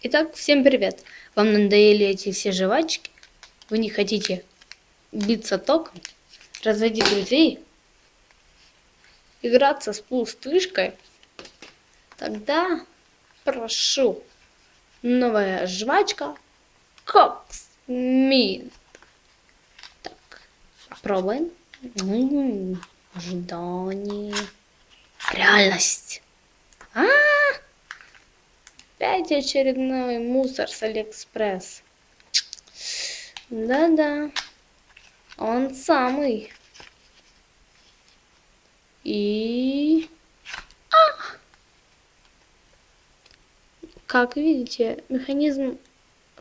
Итак, всем привет! Вам надоели эти все жвачки? Вы не хотите биться током, разводить друзей, играться с пустышкой? Тогда прошу, новая жвачка Кокс Мид. Так, пробуем. Ожидание. Реальность. А, Опять очередной мусор с Алиэкспресс. Да-да. Он самый. И... А! Как видите, механизм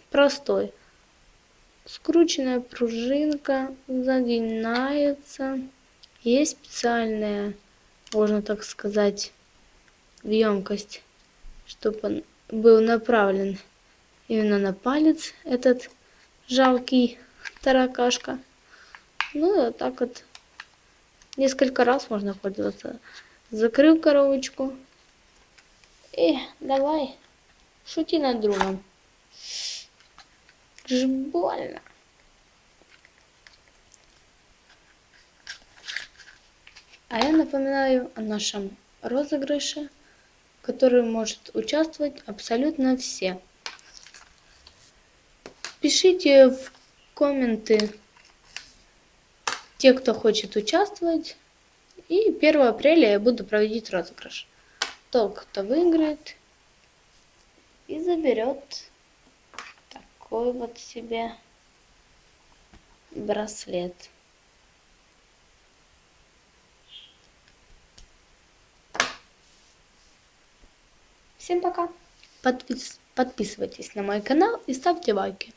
простой. Скрученная пружинка загинается. Есть специальная, можно так сказать, емкость, чтобы был направлен именно на палец этот жалкий таракашка. Ну, вот так вот несколько раз можно пользоваться. Закрыл коробочку. И давай, шути над другом. Ж больно. А я напоминаю о нашем розыгрыше, в котором может участвовать абсолютно все. Пишите в комменты те, кто хочет участвовать. И 1 апреля я буду проводить розыгрыш. Тот, кто выиграет и заберет такой вот себе браслет. Всем пока. Подпис- подписывайтесь на мой канал и ставьте лайки.